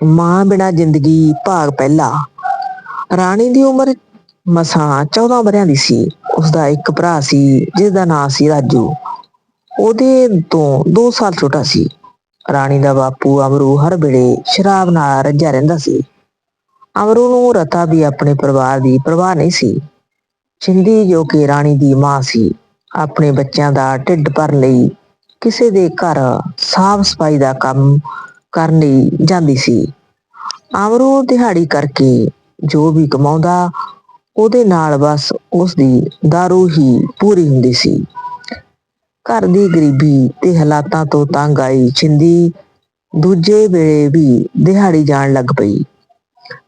ਮਾਂ ਬਿਨਾ ਜ਼ਿੰਦਗੀ ਭਾਗ ਪਹਿਲਾ। ਰਾਣੀ ਦੀ ਉਮਰ ਮਸਾਂ 14 ਵਰਿਆਂ ਦੀ ਸੀ। ਉਸਦਾ ਇੱਕ ਭਰਾ ਸੀ ਜਿਸ ਦਾ ਨਾਂ ਸੀ ਰਾਜੂ। ਉਹਦੇ ਤੋਂ 2 ਸਾਲ ਛੋਟਾ ਸੀ। ਰਾਣੀ ਦਾ ਬਾਪੂ ਅਮਰੂ ਹਰ ਵੇਲੇ ਸ਼ਰਾਬ ਨਾਲ ਰੱਜਿਆ ਰਹਿੰਦਾ ਸੀ। ਅਮਰੂ ਨੂੰ ਰਤਾ ਵੀ ਆਪਣੇ ਪਰਿਵਾਰ ਦੀ ਪਰਵਾਹ ਨਹੀਂ ਸੀ। ਚਿੰਦੀ ਜੋ ਕਿ ਰਾਣੀ ਦੀ ਮਾਂ ਸੀ, ਆਪਣੇ ਬੱਚਿਆਂ ਦਾ ਢਿੱਡ ਭਰਨ ਲਈ ਕਿਸੇ ਦੇ ਘਰ ਸਾਫ਼ ਸਫ਼ਾਈ ਦਾ ਕੰਮ ਕਰਨ ਲਈ ਜਾਂਦੀ ਸੀ। ਅਮਰੂ ਦਿਹਾੜੀ ਕਰਕੇ ਜੋ ਵੀ ਕਮਾਉਂਦਾ, ਉਹਦੇ ਨਾਲ ਬਸ ਉਸ ਦੀ ਦਾਰੂ ਹੀ ਪੂਰੀ ਹੁੰਦੀ ਸੀ। ਘਰ ਦੀ ਗਰੀਬੀ ਤੇ ਹਾਲਾਤਾਂ ਤੋਂ ਤੰਗ ਆਈ ਛਿੰਦੀ ਦੂਜੇ ਵੇਲੇ ਵੀ ਦਿਹਾੜੀ ਜਾਣ ਲੱਗ ਪਈ।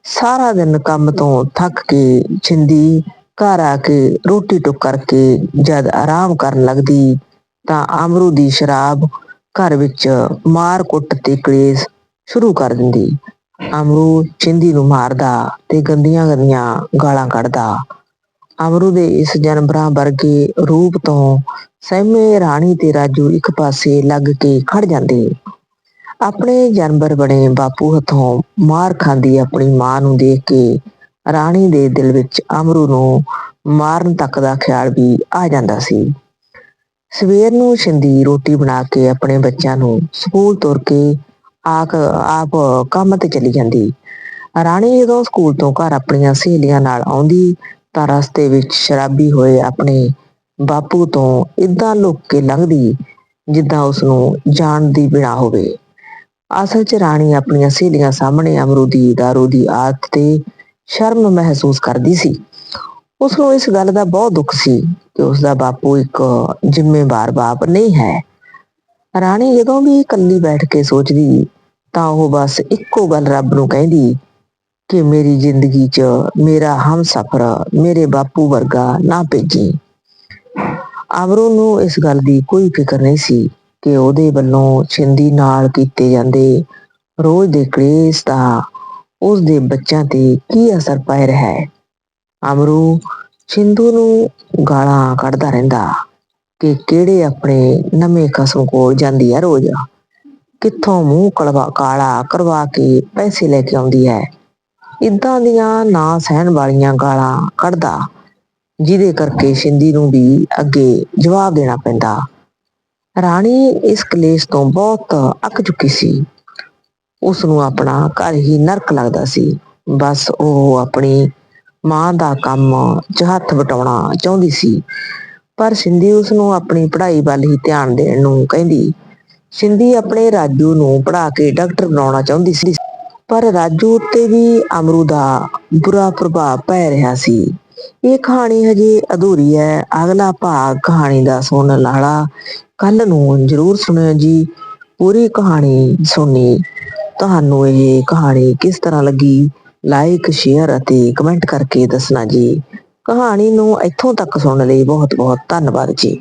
ਸਾਰਾ ਦਿਨ ਕੰਮ ਤੋਂ ਥੱਕ ਕੇ ਛਿੰਦੀ ਘਰ ਆ ਕੇ ਰੋਟੀ ਟੁੱਕ ਕਰਕੇ ਜਦ ਆਰਾਮ ਕਰਨ ਲੱਗਦੀ ਤਾਂ ਅਮਰੂ ਦੀ ਸ਼ਰਾਬ ਘਰ ਵਿੱਚ ਮਾਰ ਕੁੱਟ ਤੇ ਕਲੇਸ਼ ਸ਼ੁਰੂ ਕਰ ਦਿੰਦੀ। ਅਮਰੂ ਛਿੰਦੀ ਨੂੰ ਮਾਰਦਾ ਤੇ ਗੰਦੀਆਂ ਗੰਦੀਆਂ ਗਾਲਾਂ ਕੱਢਦਾ। ਅਮਰੂ ਦੇ ਇਸ ਜਾਨਵਰਾਂ ਵਰਗੇ ਰੂਪ ਤੋਂ ਸਹਿਮੇ ਰਾਣੀ ਤੇ ਰਾਜੂ ਇੱਕ ਪਾਸੇ ਲੱਗ ਕੇ ਖੜ ਜਾਂਦੇ। ਆਪਣੇ ਜਾਨਵਰ ਬਣੇ ਬਾਪੂ ਹੱਥੋਂ ਮਾਰ ਖਾਂਦੀ ਆਪਣੀ ਮਾਂ ਨੂੰ ਦੇਖ ਕੇ ਰਾਣੀ ਦੇ ਦਿਲ ਵਿੱਚ ਅਮਰੂ ਨੂੰ ਮਾਰਨ ਤੱਕ ਦਾ ਖਿਆਲ ਵੀ ਆ ਜਾਂਦਾ ਸੀ। ਸਵੇਰ ਨੂੰ ਸ਼ਿੰਦੀ ਰੋਟੀ ਬਣਾ ਕੇ ਆਪਣੇ ਬੱਚਿਆਂ ਨੂੰ ਸਕੂਲ ਤੁਰ ਕੇ ਆਕ, ਆਪ ਕੰਮ ਤੇ ਚਲੀ ਜਾਂਦੀ। ਰਾਣੀ ਜਦੋਂ ਸਕੂਲ ਤੋਂ ਘਰ ਆਪਣੀਆਂ ਸਹੇਲੀਆਂ ਨਾਲ ਆਉਂਦੀ, ਤਾਂ ਰਸਤੇ ਵਿੱਚ ਸ਼ਰਾਬੀ ਹੋਏ ਆਪਣੇ ਬਾਪੂ ਤੋਂ ਇਦਾਂ ਲੁੱਕ ਕੇ ਲੰਘਦੀ, ਜਿੱਦਾਂ ਉਸ ਨੂੰ ਜਾਣ ਦੀ ਬਿਨਾ ਹੋਵੇ। ਅਸਲ 'ਚ ਰਾਣੀ ਆਪਣੀਆਂ ਸਹੇਲੀਆਂ ਸਾਹਮਣੇ ਅਮਰੂਦੀ ਦਾਰੂ ਦੀ ਆਦਤ ਤੇ ਸ਼ਰਮ ਮਹਿਸੂਸ ਕਰਦੀ ਸੀ। ਉਸ ਨੂੰ ਇਸ ਗੱਲ ਦਾ ਬਹੁਤ ਦੁੱਖ ਸੀ ਕਿ ਉਸ ਦਾ ਬਾਪੂ ਇੱਕ ਜ਼ਿੰਮੇਵਾਰ ਬਾਪ ਨਹੀਂ ਹੈ। ਰਾਣੀ ਜਦੋਂ ਵੀ ਇਕੱਲੀ ਬੈਠ ਕੇ ਸੋਚਦੀ, ਤਾਂ ਉਹ ਬਸ ਇੱਕੋ ਗੱਲ ਰੱਬ ਨੂੰ ਕਹਿੰਦੀ ਕਿ ਮੇਰੀ ਜ਼ਿੰਦਗੀ 'ਚ ਮੇਰਾ ਹਮਸਫਰ ਮੇਰੇ ਬਾਪੂ ਵਰਗਾ ਨਾ ਭੇਜੀ। ਅਮਰੂ ਨੂੰ ਇਸ ਗੱਲ ਦੀ ਕੋਈ ਫਿਕਰ ਨਹੀਂ ਸੀ ਕਿ ਉਹਦੇ ਵੱਲੋਂ ਛਿੰਦੀ ਨਾਲ ਕੀਤੇ ਜਾਂਦੇ ਰੋਜ਼ ਦੇ ਕਲੇਸ਼ ਦਾ ਉਸ ਦੇ ਬੱਚਿਆਂ ਤੇ ਕੀ ਅਸਰ ਪੈ ਰਿਹਾ ਹੈ। ਅਮਰੂ ਛਿੰਦੂ ਨੂੰ ਗਾਲਾਂ ਕੱਢਦਾ ਰਹਿੰਦਾ ਕਿ ਕਿਹੜੇ ਆਪਣੇ ਨਵੇਂ ਖਸਮ ਕੋਲ ਜਾਂਦੀ ਹੈ ਰੋਜ਼। ਕਿੱਥੋਂ ਮੂੰਹ ਕਲਵਾ ਕਾਲਾ ਕਰਵਾ ਕੇ ਪੈਸੇ ਲੈ ਕੇ ਆਉਂਦੀ ਹੈ। ਇਦਾਂ ਦੀਆਂ ਨਾ ਸਹਿਣ ਵਾਲੀਆਂ ਗਾਲਾਂ ਕੱਢਦਾ, ਜਿਹਦੇ ਕਰਕੇ ਸ਼ਿੰਦੀ ਨੂੰ ਵੀ ਅੱਗੇ ਜਵਾਬ ਦੇਣਾ ਪੈਂਦਾ। ਰਾਣੀ ਇਸ ਕਲੇਸ਼ ਤੋਂ ਬਹੁਤ ਅੱਕ ਚੁੱਕੀ ਸੀ। ਉਸ ਨੂੰ ਆਪਣਾ ਘਰ ਹੀ ਨਰਕ ਲੱਗਦਾ ਸੀ। ਬਸ ਉਹ ਆਪਣੀ ਮਾਂ ਦਾ ਕੰਮ 'ਚ ਹੱਥ ਵਟਾਉਣਾ ਚਾਹੁੰਦੀ ਸੀ। ਪਰ ਸਿੰਧੀ ਉਸ ਨੂੰ ਆਪਣੀ ਪੜ੍ਹਾਈ ਵੱਲ ਹੀ ਧਿਆਨ ਦੇਣ ਨੂੰ ਕਹਿੰਦੀ। ਸਿੰਧੀ ਆਪਣੇ ਰਾਜੂ ਨੂੰ ਪੜ੍ਹਾ ਕੇ ਡਾਕਟਰ ਬਣਾਉਣਾ ਚਾਹੁੰਦੀ ਸੀ। ਪਰ ਰਾਜੂ ਉੱਤੇ ਵੀ ਅਮਰੂ ਦਾ ਬੁਰਾ ਪ੍ਰਭਾਵ ਪੈ ਰਿਹਾ ਸੀ। ਇਹ ਕਹਾਣੀ ਹਜੇ ਅਧੂਰੀ ਹੈ। ਅਗਲਾ ਭਾਗ ਕਹਾਣੀ ਦਾ ਸੁਣਨ ਵਾਲਾ ਕੱਲ ਨੂੰ ਜਰੂਰ ਸੁਣਿਓ ਜੀ। ਪੂਰੀ ਕਹਾਣੀ ਸੁਣੀ ਤੁਹਾਨੂੰ ਇਹ ਕਹਾਣੀ ਕਿਸ ਤਰ੍ਹਾਂ ਲੱਗੀ? ਲਾਈਕ ਸ਼ੇਅਰ ਅਤੇ ਕਮੈਂਟ ਕਰਕੇ ਦੱਸਣਾ ਜੀ। ਕਹਾਣੀ ਨੂੰ ਇੱਥੋਂ ਤੱਕ ਸੁਣਨ ਲਈ ਬਹੁਤ ਬਹੁਤ ਧੰਨਵਾਦ ਜੀ।